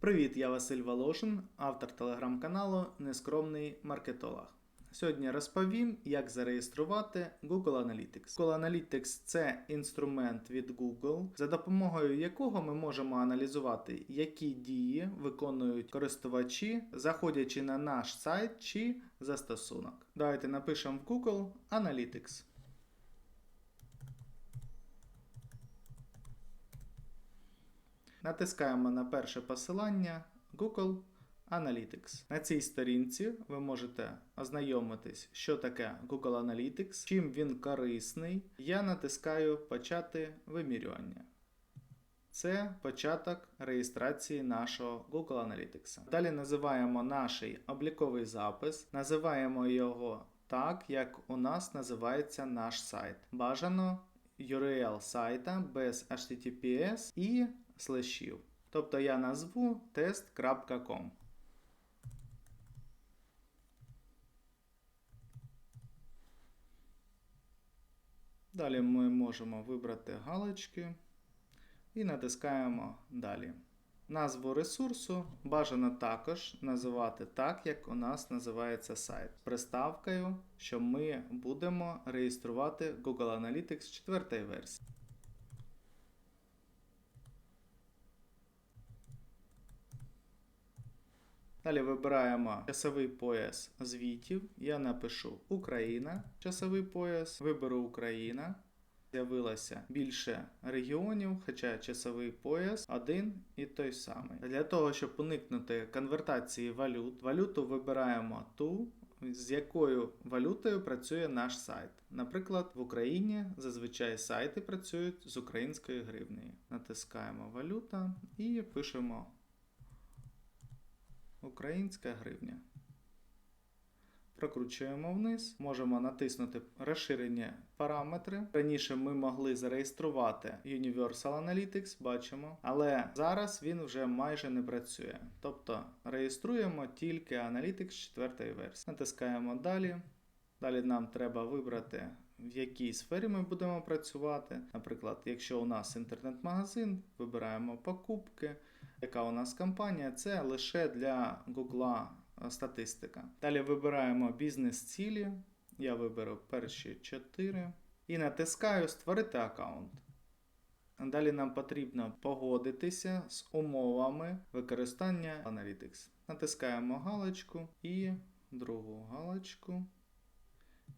Привіт, я Василь Волошин, автор телеграм-каналу Нескромний маркетолог. Сьогодні розповім, як зареєструвати Google Analytics. Google Analytics це інструмент від Google, за допомогою якого ми можемо аналізувати, які дії виконують користувачі, заходячи на наш сайт чи застосунок. Давайте напишемо в Google Analytics. Натискаємо на перше посилання Google Analytics. На цій сторінці ви можете ознайомитись, що таке Google Analytics, чим він корисний. Я натискаю Почати вимірювання. Це початок реєстрації нашого Google Analytics. Далі називаємо наш обліковий запис, називаємо його так, як у нас називається наш сайт. Бажано URL сайта без HTTPS і слешів. Тобто я назву test.com. Далі ми можемо вибрати галочки і натискаємо далі. Назву ресурсу бажано також називати так, як у нас називається сайт, з приставкою, що ми будемо реєструвати Google Analytics 4 версії. Далі вибираємо часовий пояс звітів. Я напишу Україна, часовий пояс, виберу Україна. З'явилося більше регіонів, хоча часовий пояс один і той самий. Для того, щоб уникнути конвертації валют, валюту вибираємо ту, з якою валютою працює наш сайт. Наприклад, в Україні зазвичай сайти працюють з українською гривнею. Натискаємо валюта і пишемо Українська гривня. Прокручуємо вниз, можемо натиснути розширені параметри. Раніше ми могли зареєструвати Universal Analytics, бачимо, але зараз він вже майже не працює. Тобто реєструємо тільки Analytics 4 версії. Натискаємо далі. Далі нам треба вибрати, в якій сфері ми будемо працювати. Наприклад, якщо у нас інтернет-магазин, вибираємо покупки. Яка у нас компанія? Це лише для Google статистика. Далі вибираємо бізнес-цілі. Я виберу перші 4 і натискаю Створити аккаунт. Далі нам потрібно погодитися з умовами використання Analytics. Натискаємо галочку і другу галочку.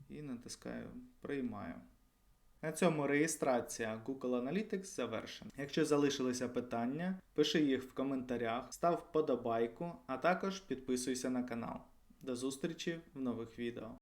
І натискаю Приймаю. На цьому реєстрація Google Analytics завершена. Якщо залишилися питання, пиши їх в коментарях, став вподобайку, а також підписуйся на канал. До зустрічі в нових відео.